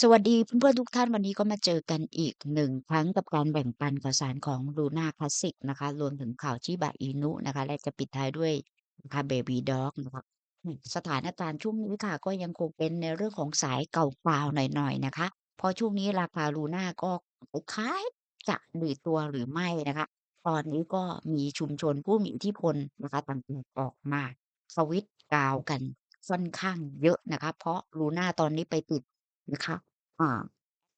สวัสดีเพื่อนๆทุกท่านวันนี้ก็มาเจอกันอีกหนึ่งครั้งกับการแบ่งปันข่าวสารของ Luna Classic นะคะรวมถึงข่าว Shiba Inu นะคะ และจะปิดท้ายด้วยนะคะ Baby Dog นะคะอืมสถานการณ์ช่วงนี้ค่ะก็ยังคงเป็นในเรื่องของสายเก่าๆหน่อยๆนะคะเพราะช่วงนี้ราคา Luna ก็คล้ายจะดีตัวหรือไม่นะคะ ตอนนี้ก็มีชุมชนผู้มีอิทธิพลนะคะต่างๆออกมาสวิตกาวกันค่อนข้างเยอะนะคะ เพราะ Luna ตอนนี้ไปติด นะคะอ่า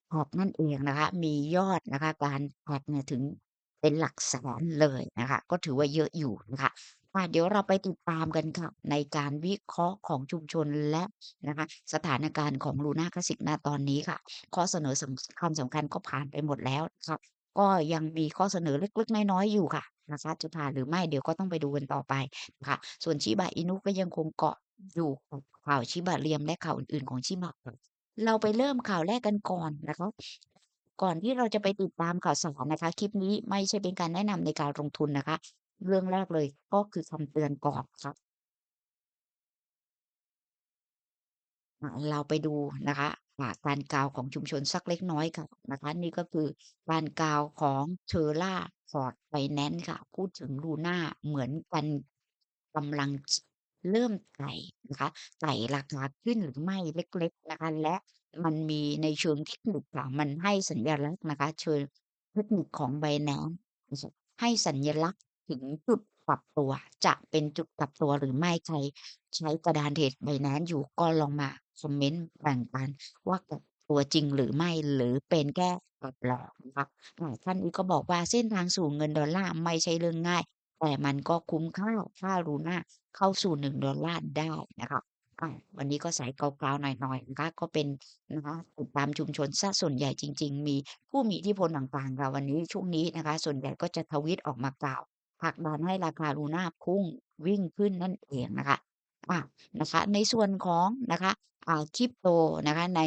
แท็กนั่นเองนะคะ มียอดนะคะ การแท็กเนี่ยถึงเป็นหลักแสนเลยนะคะ ก็ถือว่าเยอะอยู่นะคะอ่าเดี๋ยวเราไปติดตามกันค่ะ ในการวิเคราะห์ของชุมชนและนะคะ สถานการณ์ของ Luna Classic ณตอนนี้ค่ะ ข้อเสนอสำคัญสำคัญก็ผ่านไปหมดแล้วนะคะก็ยังมีข้อเสนอเล็กๆ น้อยๆอยู่ค่ะนะคะจะผ่านหรือไม่เดี๋ยวก็ต้องไปดูกันต่อไปนะคะส่วน Shiba Inu ก็ยังคงเกาะอยู่ข่าว Shiba Riam และข่าวอื่นๆของ Shiba เราไปเริ่มข่าวแรกกันก่อนนะคะก่อนที่เราจะไปติดตามข่าวสารนะคะ คลิปนี้ไม่ใช่เป็นการแนะนำในการลงทุนนะคะ เรื่องแรกเลยก็คือคำเตือนก่อนครับเราไปดูนะคะการกล่าวของชุมชนสักเล็กน้อยค่ะนะคะ นี่ก็คือการกล่าวของ Terra Ford Finance ค่ะ พูดถึง Luna เหมือนกันกำลัง เริ่มไต่นะคะ ไต่ราคาขึ้นหรือไม่เล็ก ๆ นะคะ และมันมีในเชิงเทคนิคค่ะมันให้สัญลักษณ์นะคะ เชิงเทคนิคของ Binance นให้สัญลักษณ์ถึงจุดกลับตัว จะเป็นจุดกลับตัวหรือไม่ใครใช้กระดานเทรด Binance อยู่ก็ลองมาคอมเมนต์แบ่งปันว่ากับตัวจริงหรือไม่หรือเป็นแค่กลับหลอกนะคะท่านนี้ก็บอกว่าเส้นทางสู่เงินดอลลาร์ไม่ใช่เรื่องง่าย แต่มันก็คุ้มค่าถ้า Luna เข้าสู่1ดอลลาร์ได้นะคะอาวันนี้ก็สายเกาๆหน่อยๆนะคะก็เป็นนะคะติดตามชุมชนเสียส่วนใหญ่จริง ๆ มีผู้มีอิทธิพลต่างๆค่ะวันนี้ช่วงนี้นะคะ ส่วนใหญ่ก็จะทวีตออกมากล่าวผลักดันให้ราคา Luna พุ่งวิ่งขึ้นนั่นเองนะคะอานะคะ ในส่วนของนะคะอ่า Crypto นะคะใน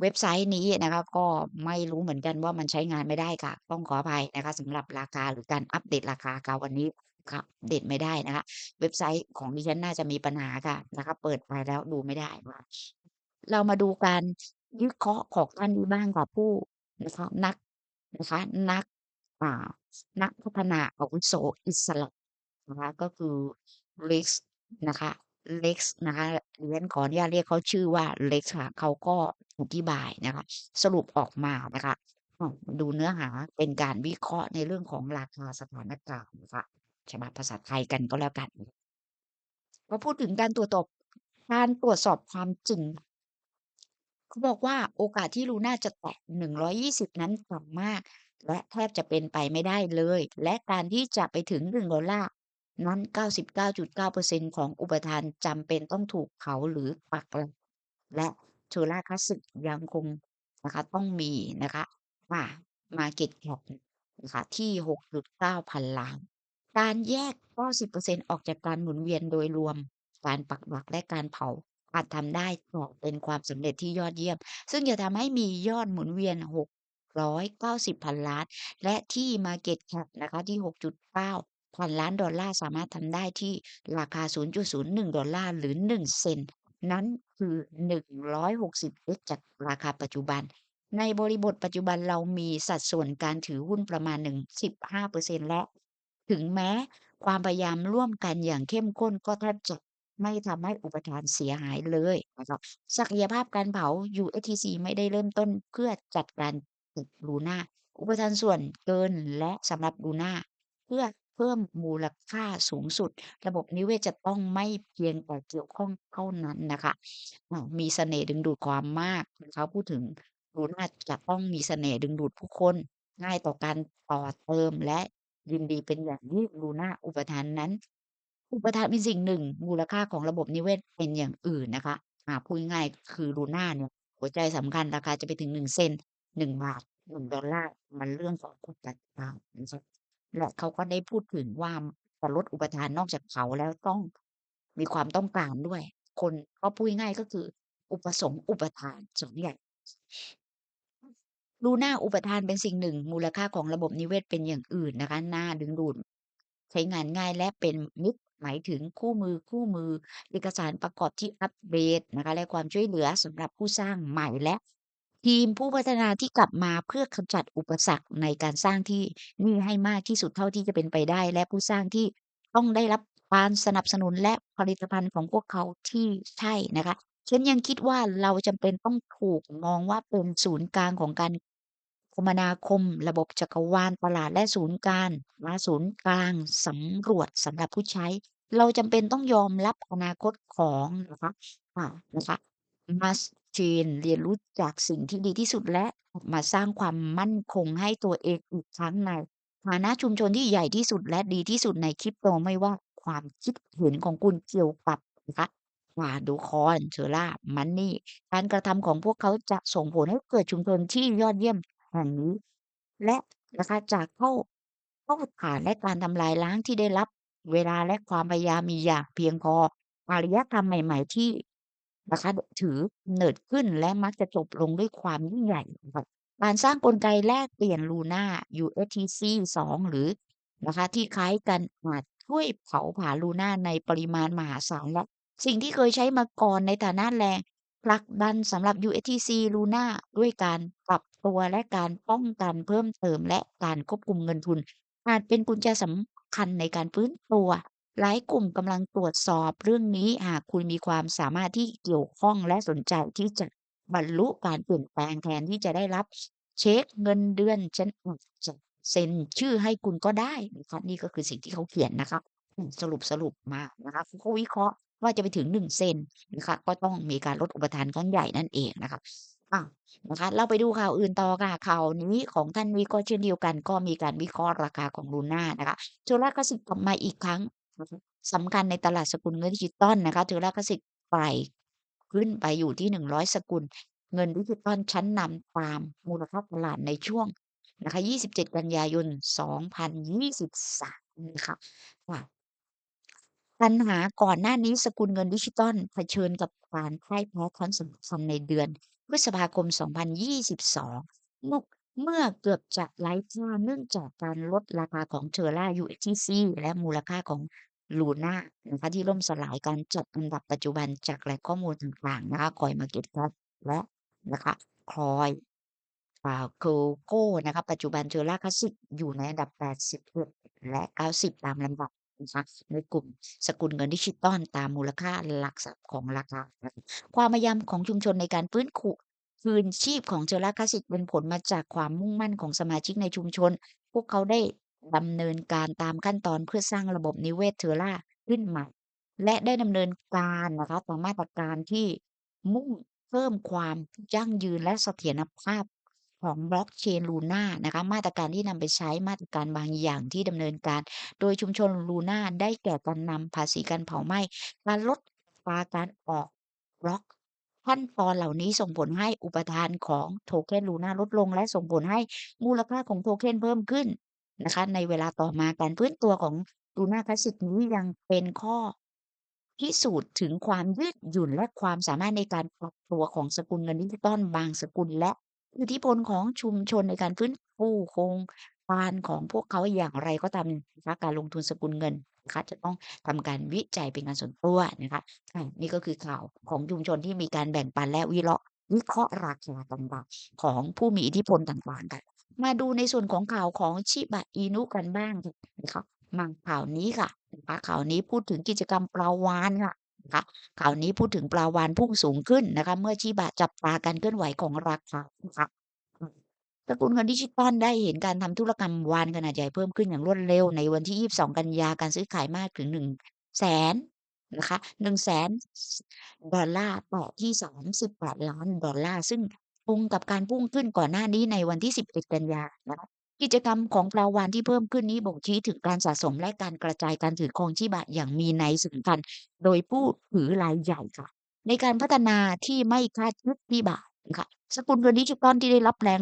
เว็บไซต์นี้นะคะก็ไม่รู้เหมือนกันว่ามันใช้งานไม่ได้ค่ะ ต้องขออภัยนะคะสำหรับราคาหรือการอัปเดตราคาค่ะวันนี้ค่ะอัปเดตไม่ได้นะคะ เว็บไซต์ของดิฉันน่าจะมีปัญหาค่ะนะคะ เปิดไปแล้วดูไม่ได้ว่าเรามาดูการวิเคราะห์ของท่านนี้บ้างค่ะผู้นะคะนักนะคะ นักอ่านักพัฒนาอาวุโสอิสระนะคะก็คือ Rex นะคะ Rex นะคะดิฉันขออนุญาตเรียกเขาชื่อว่า Rex ค่ะเขาก็อธิบายนะคะ สรุปออกมานะคะ ดูเนื้อหาเป็นการวิเคราะห์ในเรื่องของราคาสถานการณ์นะคะฉบับภาษาไทยกันก็แล้วกันพอพูดถึงการตรวจตอบการตรวจสอบความจริงเขาบอกว่าโอกาสที่ Luna จะแตะ120นั้นต่ำมาก และแทบจะเป็นไปไม่ได้เลย และการที่จะไปถึง $1 นั้ นั้น 99.9%ของอุปทานจำเป็นต้องถูกเผาหรือปักลักและ Terra Classic ยังคงนะคะต้องมีนะคะอ่า Market Cap นะคะที่ 6.9 พันล้าน การแยก 90%ออกจากการหมุนเวียนโดยรวม การปักหลักและการเผาอาจทำได้ก็เป็นความสำเร็จที่ยอดเยี่ยม ซึ่งจะทำให้มียอดหมุนเวียน 690 พันล้าน และที่ Market Cap นะคะที่ 6.9 พันล้านดอลลาร์สามารถทำได้ที่ราคา 0.01 ดอลลาร์หรือ 1 เซนนั้นคือ 160x จากราคาปัจจุบัน ในบริบทปัจจุบันเรามีสัดส่วนการถือหุ้นประมาณ 15%และถึงแม้ความพยายามร่วมกันอย่างเข้มข้นก็แทบจะไม่ทำให้อุปทานเสียหายเลยนะครับศักยภาพการเผา USTC ไม่ได้เริ่มต้นเพื่อจัดการตึก Luna อุปทานส่วนเกินและสำหรับ Luna เพื่อ เพิ่มมูลค่าสูงสุด ระบบนิเวศจะต้องไม่เพียงแต่เกี่ยวข้องเท่านั้นนะคะมีเสน่ห์ดึงดูดความมากเขาพูดถึง Luna จะต้องมีเสน่ห์ดึงดูดผู้คน ง่ายต่อการต่อเติมและยินดีเป็นอย่างยิ่ง Luna อุปทานนั้น อุปทานเป็นสิ่งหนึ่ง มูลค่าของระบบนิเวศเป็นอย่างอื่นนะคะอ่าพูดง่ายคือ Luna เนี่ยหัวใจสำคัญราคาจะไปถึง1เซนต์1บาท1ดอลลาร์มันเรื่องของความแตกต่างนะครับ และเขาก็ได้พูดถึงว่าจะลดอุปทานนอกจากเผาแล้วต้องมีความต้องการด้วย คนก็พูดง่ายๆก็คือ อุปสงค์อุปทาน2อย่าง Luna อุปทานเป็นสิ่งหนึ่ง มูลค่าของระบบนิเวศเป็นอย่างอื่นนะคะหน่าดึงดูดใช้งานง่ายและเป็นมิตรหมายถึงคู่มือคู่มือ เอกสารประกอบที่อัปเดตนะคะและความช่วยเหลือสำหรับผู้สร้างใหม่และ ทีมผู้พัฒนาที่กลับมาเพื่อขจัดอุปสรรคในการสร้างที่นี่ให้มากที่สุดเท่าที่จะเป็นไปได้ และผู้สร้างที่ต้องได้รับการสนับสนุนและผลิตภัณฑ์ของพวกเขาที่ใช่นะคะฉันยังคิดว่าเราจำเป็นต้องถูกมองว่าเป็นศูนย์กลางของการคมนาคม ระบบจักรวาลตลาดและศูนย์กางนะศูนย์กลางสำรวจสำหรับผู้ใช้ เราจำเป็นต้องยอมรับอนาคตของนะคะอ่านะคะมา Machine เรียนรู้จากสิ่งที่ดีที่สุดและมาสร้างความมั่นคงให้ตัวเองอีกครั้งในฐานะชุมชนที่ใหญ่ที่สุดและดีที่สุดใน Crypto ไม่ว่าความคิดเห็นของคุณเกี่ยวกับนะคะ Madocoin Terra Money การกระทำของพวกเขาจะส่งผลให้เกิดชุมชนที่ยอดเยี่ยมแห่งนี้ และนะคะจากเข้าเข้าฐานและการทำลายล้างที่ได้รับ เวลาและความพยายามมีอย่างเพียงพออารยธรรมใหม่ ๆ ที่ นะคะ ถือเนิดขึ้นและมักจะจบลงด้วยความยิ่งใหญ่ค่ะการสร้างกลไกแลกเปลี่ยน Luna USDC 2 หรือนะคะที่คล้ายกันอาจช่วยเผาผลาญ Luna ในปริมาณมหาศาลและสิ่งที่เคยใช้มาก่อนในฐานะแรงผลักดันสำหรับ USDC Luna ด้วยการปรับตัวและการป้องกันเพิ่มเติมและการควบคุมเงินทุน อาจเป็นกุญแจสำคัญในการฟื้นตัว หลายกลุ่มกำลังตรวจสอบเรื่องนี้หากคุณมีความสามารถที่เกี่ยวข้องและสนใจที่จะบรรลุการเปลี่ยนแปลงแทนที่จะได้รับเช็กเงินเดือนฉันอาจจะเซ็นชื่อให้คุณก็ได้นะคะนี่ก็คือสิ่งที่เขาเขียนนะคะสรุปสรุปมานะคะเขาวิเคราะห์ว่าจะไปถึง1เซนนะคะก็ต้องมีการลดอุปทานครั้งใหญ่นั่นเองนะคะอานะคะเราไปดูข่าวอื่นต่อค่ะข่าวนี้ของท่านนี้ก็เช่นเดียวกัน ก็มีการวิเคราะห์ราคาของ Luna นะคะ Terra Classic กลับมาอีกครั้ง สำคัญในตลาดสกุลเงินดิจิทัลนะคะ Terra Classic ไต่ขึ้นไปอยู่ที่ 100 สกุล เงินดิจิทัลชั้นนำตามมูลค่าตลาดในช่วงนะคะ 27 กันยายน 2023 นะคะค่ะปัญหาก่อนหน้านี้สกุลเงินดิจิทัลเผชิญกับการพ่ายแพ้ครั้งสำคัญในเดือนพฤษภาคม 2022เมื่อ เมื่อเกือบจะไร้ค่าเนื่องจากการลดราคาของ Terra USDC และมูลค่าของ Luna นะคะที่ล่มสลายการจัดอันดับปัจจุบันจากแหล่งข้อมูลต่างๆนะคะ CoinMarketCap และนะคะ Coin อ่า Coco นะคะปัจจุบัน Terra Classic อยู่ในอันดับ 81 และ 90 ตามลำดับนะคะในกลุ่มสกุลเงินดิจิทัลตามมูลค่าหลักทรัพย์ของราคาคะความพยายามของชุมชนในการฟื้นคู คืนชีพของ Terra Classic เป็นผลมาจากความมุ่งมั่นของสมาชิกในชุมชน พวกเขาได้ดำเนินการตามขั้นตอนเพื่อสร้างระบบนิเวศ Terra ขึ้นใหม่และได้ดำเนินการนะคะตามมาตรการที่มุ่งเพิ่มความยั่งยืนและเสถียรภาพของบล็อกเชน Luna นะคะมาตรการที่นำไปใช้มาตรการบางอย่างที่ดำเนินการ โดยชุมชน Luna ได้แก่การนำภาษีการเผาไหม้การลดอัตราการออกบล็อก ขั้นตอนเหล่านี้ส่งผลให้อุปทานของโทเค็น Luna ลดลง และส่งผลให้มูลค่าของโทเค็นเพิ่มขึ้นนะคะ ในเวลาต่อมาการฟื้นตัวของ Luna Classic นี้ยังเป็นข้อพิสูจน์ถึงความยืดหยุ่นและความสามารถในการปรับตัวของสกุลเงินดิจิทัลบางสกุลและอิทธิพลของชุมชนในการฟื้นฟูโครงการของพวกเขาอย่างไรก็ตามนะคะการลงทุนสกุลเงิน นะคะจะต้องทำการวิจัยเป็นการส่วนตัวนะคะนี่ก็คือข่าวของชุมชนที่มีการแบ่งปันและวิเลาะวิเคราะห์ราคาต่างๆของผู้มีอิทธิพลต่างๆกัน มาดูในส่วนของข่าวของ Shiba Inu กันบ้างนะคะมาข่าวนี้ค่ะนะคะข่าวนี้พูดถึงกิจกรรมปลาวาฬค่ะนะคะข่าวนี้พูดถึงปลาวาฬพุ่งสูงขึ้นนะคะ เมื่อ Shiba จับตาการเคลื่อนไหวของราคานะคะ สกุลเงินดิจิทัลได้เห็นการทำธุรกรรมวาฬขนาดใหญ่เพิ่มขึ้นอย่างรวดเร็วในวันที่ 22 กันยาการซื้อขายมากถึง100,000นะคะ100,000ดอลลาร์แตะที่ 38 ล้านดอลลาร์ ซึ่งตรงกับการพุ่งขึ้นก่อนหน้านี้ในวันที่ 11 กันยานะคะกิจกรรมของปลาวาฬที่เพิ่มขึ้นนี้บ่งชี้ถึงการสะสมและการกระจายการถือครอง Shiba อย่างมีนัยสำคัญโดยผู้ถือรายใหญ่ค่ะ ในการพัฒนาที่ไม่คาดคิด Shiba นะคะสกุลเงินดิจิทัลที่ได้รับแรง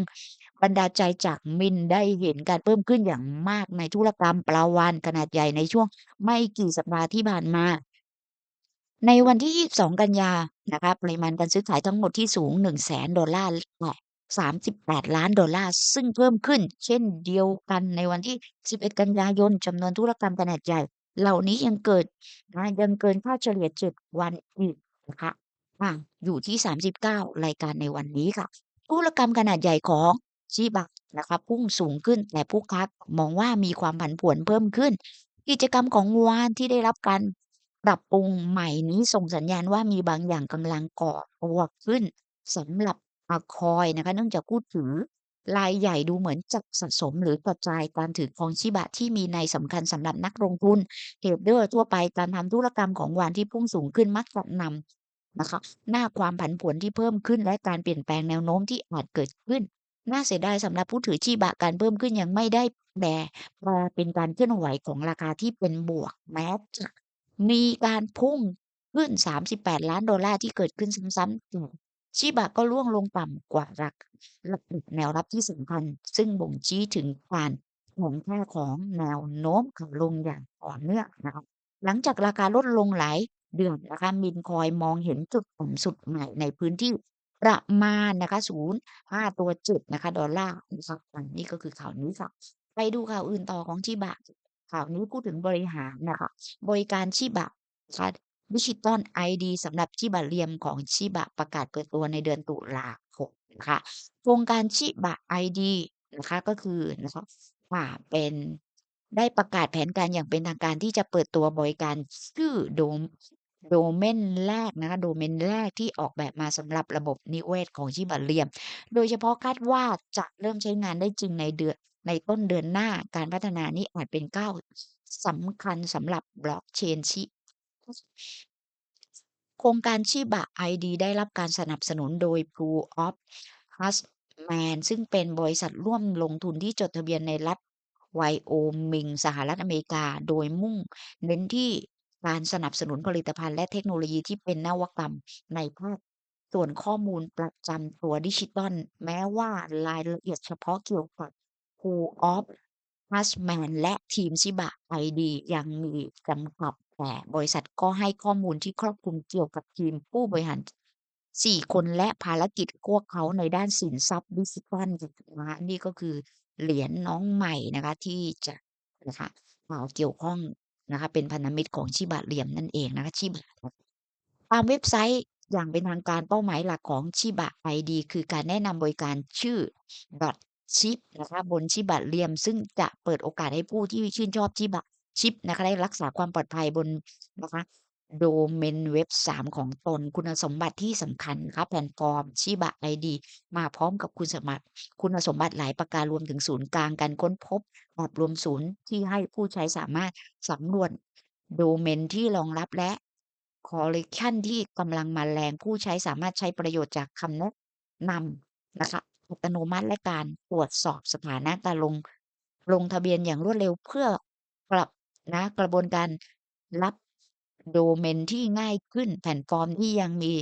บันดาใจจาก Mint ได้เห็นการเพิ่มขึ้นอย่างมากในธุรกรรมปลาวาฬขนาดใหญ่ในช่วงไม่กี่สัปดาห์ที่ผ่านมา ในวันที่ 22 กันยานะคะปริมาณการซื้อขายทั้งหมดที่สูง 100,000ดอลลาร์และ38 ล้านดอลลาร์ ซึ่งเพิ่มขึ้นเช่นเดียวกันในวันที่ 11 กันยายนจำนวนธุรกรรมขนาดใหญ่ เหล่านี้ยังเกิดนะยังเกินค่าเฉลี่ย 7 วันอีกนะคะอยู่ที่ 39 รายการในวันนี้ค่ะธุรกรรมขนาดใหญ่ของ ชิบะนะคะพุ่งสูงขึ้นแต่ผู้ค้ามองว่ามีความผันผวนเพิ่มขึ้น กิจกรรมของวานที่ได้รับการปรับปรุงใหม่นี้ส่งสัญญาณว่ามีบางอย่างกำลังก่อตัวขึ้นสำหรับอาคอยนะคะเนื่องจากผู้ถือรายใหญ่ดูเหมือนจะสะสมหรือกระจายการถือครองชิบะที่มีในัยสำคัญสำหรับนักลงทุนเทรดเดอร์ทั่วไปการทำธุรกรรมของวานที่พุ่งสูงขึ้นมักจะนำนะคะหน้าความผันผวนที่เพิ่มขึ้นและการเปลี่ยนแปลงแนวโน้มที่อาจเกิดขึ้น น่าเสียดายสำหรับผู้ถือชีบะการเพิ่มขึ้นยังไม่ได้แปลแปลเป็นการเคลื่อนไหวของราคาที่เป็นบวกแม้จะมีการพุ่งขึ้น 38 ล้านดอลลาร์ที่เกิดขึ้นซ้ำๆแต่ชิบะก็ร่วงลงต่ำกว่าระดับแนวรับที่สำคัญ ซึ่งบ่งชี้ถึงการแข็งค่าของแนวโน้มขาลงอย่างต่อเนื่องนะคะหลังจากราคาลดลงหลายเดือนนะคะมินคอยมองเห็นจุดต่ำสุดใหม่ในพื้นที่ ประมาณนะคะ0.5ตัวจุดนะคะ ดอลลาร์นะคะอันนี้ก็คือข่าวนี้ค่ะ ไปดูข่าวอื่นต่อของชิบะ ข่าวนี้พูดถึงบริหารนะคะ บริการชิบะนะคะดิจิตอลไอดีสำหรับชิบะเรียมของชิบะประกาศเปิดตัวในเดือนตุลาคมนะคะโครงการชิบะไอดีนะคะก็คือนะคะ่าเป็นได้ประกาศแผนการอย่างเป็นทางการที่จะเปิดตัวบริการชื่อโดม โดเมนแรกนะคะโดเมนแรกที่ออกแบบมาสำหรับระบบนิเวศของชิบะเรียม โดยเฉพาะคาดว่าจะเริ่มใช้งานได้จริงในเดือนในต้นเดือนหน้าการพัฒนานี้อาจเป็นก้าวสำคัญสำหรับบล็อกเชนชิโครงการชิบะ ID ได้รับการสนับสนุนโดย Blue of Husman ซึ่งเป็นบริษัทร่วมลงทุนที่จดทะเบียนในรัฐไวโอมิงสหรัฐอเมริกา โดยมุ่งเน้นที่ การสนับสนุนผลิตภัณฑ์และเทคโนโลยีที่เป็นนวัตกรรมในภาคส่วนข้อมูลประจำตัวดิจิตอลแม้ว่ารายละเอียดเฉพาะเกี่ยวกับ Blue of Husman และทีมชิบะ ID ยังมีจำกัดแต่บริษัทก็ให้ข้อมูลที่ครอบคลุมเกี่ยวกับทีมผู้บริหาร 4 คนและภารกิจพวกเขาในด้านสินทรัพย์ดิจิทัลนะคะนี่ก็คือเหรียญน้องใหม่นะคะที่จะนะคะอ่าเกี่ยวข้อง นะคะเป็นพันธมิตรของชิบะเหลี่ยมนั่นเองนะคะชิบะตามเว็บไซต์อย่างเป็นทางการเป้าหมายหลักของชิบะไอดีคือการแนะนำบริการชื่อ ชิปนะคะบนชิบะเหลี่ยม ซึ่งจะเปิดโอกาสให้ผู้ที่ชื่นชอบชิบะชิปนะคะได้รักษาความปลอดภัยบนนะคะ โดเมนเว็บ 3 ของตน คุณสมบัติที่สำคัญนะคะแพลตฟอร์มชิบะ ID มาพร้อมกับคุณสมบัติ คุณสมบัติหลายประการรวมถึงศูนย์กลางการค้นพบแบบรวมศูนย์ที่ให้ผู้ใช้สามารถสำรวจโดเมนที่รองรับและคอลเลกชันที่กำลังมาแรงผู้ใช้สามารถใช้ประโยชน์จากคำแนะนำนะคะอัตโนมัติและการตรวจสอบสถานะการลงลงทะเบียนอย่างรวดเร็วเพื่อกลับนะกระบวนการรับ โดเมนที่ง่ายขึ้น แพลตฟอร์มที่ยังมี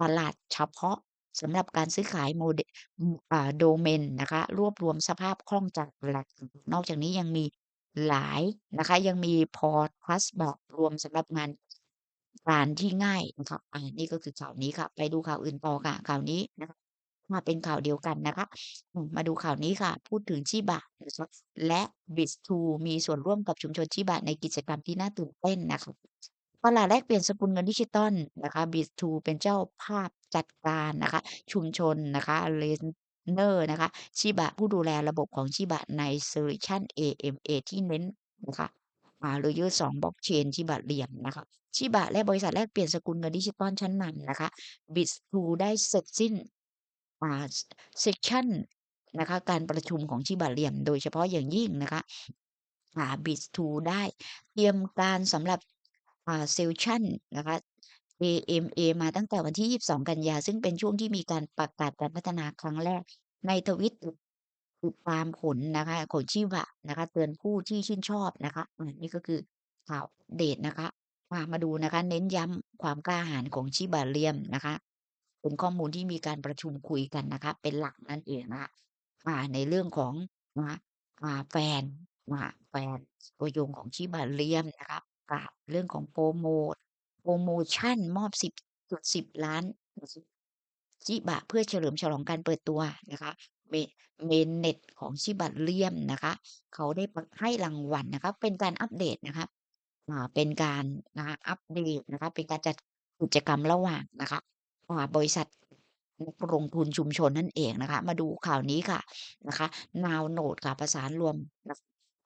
ตลาดเฉพาะสำหรับการซื้อขายโมเดอ่าโดเมนนะคะ รวบรวมสภาพคล่องจากหลัก นอกจากนี้ยังมีหลายนะคะ ยังมีพอร์ตพาสแบบรวมสำหรับงานการที่ง่ายนะคะอ่านี่ก็คือข่าวนี้ค่ะ ไปดูข่าวอื่นต่อค่ะ ข่าวนี้นะคะมาเป็นข่าวเดียวกันนะคะ มาดูข่าวนี้ค่ะ พูดถึงชิบะและ Biz2 มีส่วนร่วมกับชุมชนชิบะในกิจกรรมที่น่าตื่นเต้นนะคะ ตลาดแลกเปลี่ยนสกุลเงินดิจิตอลนะคะ Biz2 เป็นเจ้าภาพจัดการนะคะ ชุมชนนะคะ Lender นะคะชิบะผู้ดูแลระบบของชิบะใน Solution AMA ที่เน้นนะคะอ่า Layer 2 Blockchain ชิบะเรียมนะคะชิบะและบริษัทแลกเปลี่ยนสกุลเงินดิจิตอลชั้นนำนะคะ Biz2 ได้เสร็จสิ้นอ่าเซสชันนะคะการประชุมของชิบะเรียมโดยเฉพาะอย่างยิ่งนะคะอ่า Biz2 ได้เตรียมการสำหรับ อ่าเซสชันนะคะ AMA มาตั้งแต่วันที่ 22 กันยา ซึ่งเป็นช่วงที่มีการประกาศการพัฒนาครั้งแรก ในทวิตติดตามผลนะคะของชิบะนะคะ เตือนผู้ที่ชื่นชอบนะคะนี่ก็คือข่าวเดตนะคะมามาดูนะคะ เน้นย้ำความกล้าหาญของชิบะเรียมนะคะ เป็นข้อมูลที่มีการประชุมคุยกันนะคะ เป็นหลักนั่นเองนะคะในเรื่องของนะคะแฟนนะแฟนตัวยงของชิบะเรียมนะคะ กาศเรื่องของโพรโมต โพรโมชันมอบ 10.10 ล้าน ชิบะเพื่อเฉลิมฉลองการเปิดตัวนะคะเม Mainnet ของชิบะเรียมนะคะ เขาได้ให้รางวัลนะคะ เป็นการอัปเดตนะคะอ่าเป็นการนะคะอัปเดตนะคะ เป็นการจัดกิจกรรมระหว่างนะคะอ่าบริษัทลงทุนชุมชนนั่นเองนะคะ มาดูข่าวนี้ค่ะนะคะ Now Node ค่ะประสานรวมนะ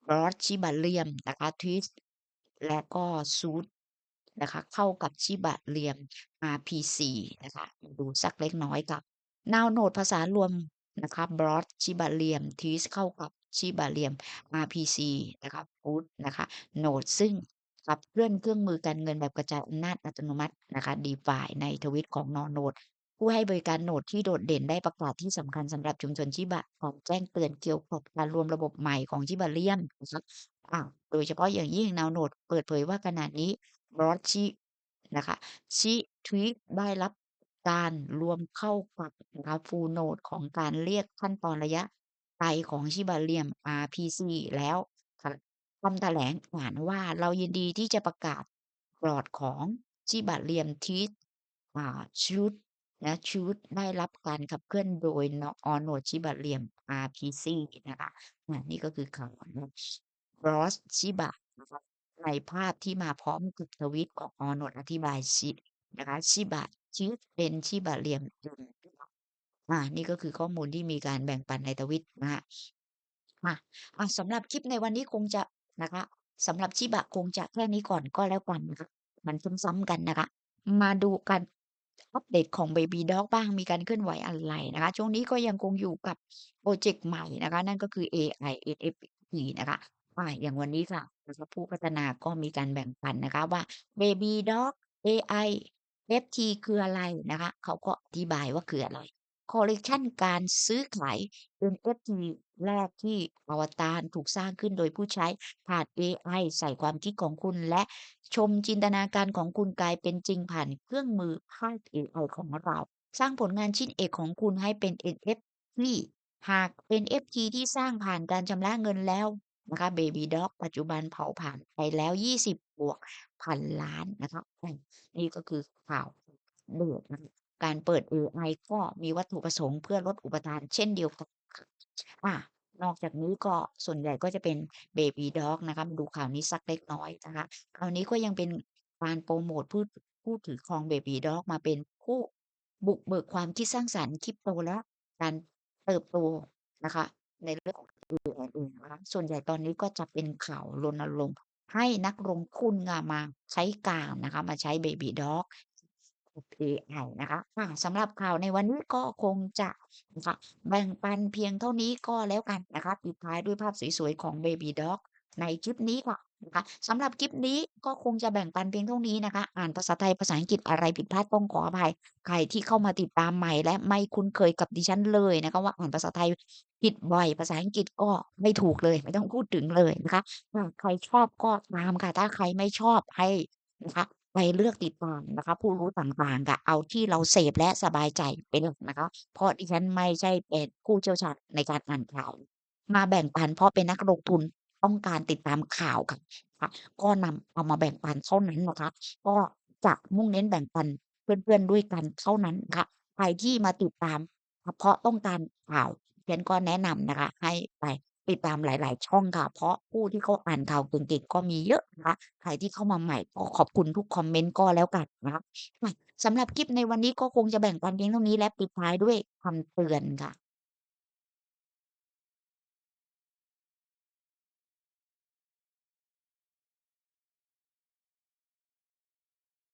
Gross Shiba เรียมนะคะ Twist และก็ Suit นะคะ เข้ากับ Shiba เรียม RPC นะคะมาดูสักเล็กน้อยค่ะ Now Node ประสารวมนะคะ Gross Shiba เรียม Twist เข้ากับ Shiba เรียม RPC นะคะ Suit นะคะ Node ซึ่งขับเคลื่อนเครื่องมือการเงินแบบกระจายอำนาจอัตโนมัตินะคะ DeFi ในทวิตของ Now Node ผู้ให้บริการโนดที่โดดเด่นได้ประกาศที่สำคัญสำหรับชุมชน Shiba พร้อมแจ้งเตือนเกี่ยวกับการรวมระบบใหม่ของ Shiba เรียม อ่าโดยเฉพาะอย่างยิ่ง Now Node เปิดเผยว่าขณะนี้ Gross Shi นะคะ Shi Twist ได้รับการรวมเข้ากับนะคะ Full Node ของการเรียกขั้นตอนระยะไกลของ Shiba เรียม RPC แล้วค่ะคำแถลงอ่านว่าเรายินดีที่จะประกาศกรอดของ Shiba เรียม Twist อ่า Suit และ Suit ได้รับการขับเคลื่อนโดยน On Node Shiba เรียม RPC นะคะนี่ก็คือข่าว ของ Gross Shiba นะคะในภาพที่มาพร้อมกับทวิตของ On Node อธิบาย Shi นะคะ Shiba Twist เป็น Shiba เรียมอ่านี่ก็คือข้อมูลที่มีการแบ่งปันในทวิตนะคะค่ะอ่าสำหรับคลิปในวันนี้คงจะนะคะสำหรับ Shiba คงจะแค่นี้ก่อนก็แล้วกันนะคะมันซ้ำๆกันนะคะ มาดูการอัปเดตของ Baby Dog บ้างมีการเคลื่อนไหวอะไรนะคะ ช่วงนี้ก็ยังคงอยู่กับพรเจกต์ใหม่นะคะ นั่นก็คือ AI NFT นะคะ อ่าอย่างวันนี้ค่ะ นะคะ ผู้พัฒนาก็มีการแบ่งปันนะคะว่า Baby dog AI NFT คืออะไรนะคะ เขาก็อธิบายว่าคืออะไร คอลเลกชันการซื้อขาย NFT แรกที่อวตารถูกสร้างขึ้นโดยผู้ใช้ผ่านเอไอใส่ความคิดของคุณ และชมจินตนาการของคุณกลายเป็นจริงผ่านเครื่องมือภาคเอไอของเรา สร้างผลงานชิ้นเอกของคุณให้เป็น NFT หาก NFT ที่สร้างผ่านการชำระเงินแล้ว นะคะ Baby Dog ปัจจุบันเผาผ่านไปแล้ว 20 บวกพันล้านนะคะนี่ก็คือข่าวเดือดนะการเปิดเอไอก็มีวัตถุประสงค์เพื่อลดอุปทานเช่นเดียวกันค่ะนอกจากนี้ก็ส่วนใหญ่ก็จะเป็น Baby Dog นะคะมาดูข่าวนี้สักเล็กน้อยนะคะข่าวนี้ก็ยังเป็นการโพรโมตผู้ผู้ถือครอง Baby Dog มาเป็นผู้บุกเบิกความคิดสร้างสรรค์ Crypto และการเติบโตนะคะในเรื่องของ AI เองนะคะส่วนใหญ่ตอนนี้ก็จะเป็นข่าวรณรงค์ให้นักลงทุนมาใช้การนะคะ มาใช้ Baby Dogs กับเอไอนะคะค่ะสำหรับข่าวในวันนี้ก็คงจะนะคะแบ่งปันเพียงเท่านี้ก็แล้วกันนะคะปิดท้ายด้วยภาพสวยๆของ Baby Dogs ในคลิปนี้ค่ะนะคะสำหรับคลิปนี้ก็คงจะแบ่งปันเพียงเท่านี้นะคะ อ่านภาษาไทยภาษาอังกฤษอะไรผิดพลาดต้องขออภัย ใครที่เข้ามาติดตามใหม่และไม่คุ้นเคยกับดิฉันเลยนะคะว่าอ่านภาษาไทย ผิดบ่อยภาษาอังกฤษก็ไม่ถูกเลย ไม่ต้องพูดถึงเลยนะคะถ้าใครชอบก็ตามค่ะ ถ้าใครไม่ชอบให้นะคะไปเลือกติดตามนะคะ ผู้รู้ต่างๆค่ะเอาที่เราเสพและสบายใจเป็นหลักนะคะ เพราะดิฉันไม่ใช่เป็นผู้เชี่ยวชาญในการอ่านข่าว มาแบ่งปันเพราะเป็นนักลงทุนต้องการติดตามข่าวค่ะค่ะก็นำเอามาแบ่งปันเท่านั้นนะคะ ก็จะมุ่งเน้นแบ่งปันเพื่อนๆด้วยกันเท่านั้นค่ะใครที่มาติดตาม เฉพาะต้องการข่าว ดิฉันก็แนะนำนะคะ ให้ไปติดตามหลาย ๆ ช่องค่ะ เพราะผู้ที่เขาอ่านข่าวเก่งๆก็มีเยอะนะคะใครที่เข้ามาใหม่ก็ขอบคุณทุกคอมเมนต์ก็แล้วกันนะคะค่ะสำหรับคลิปในวันนี้ก็คงจะแบ่งปันเพียงเท่านี้และปิดท้ายด้วยคำเตือนค่ะ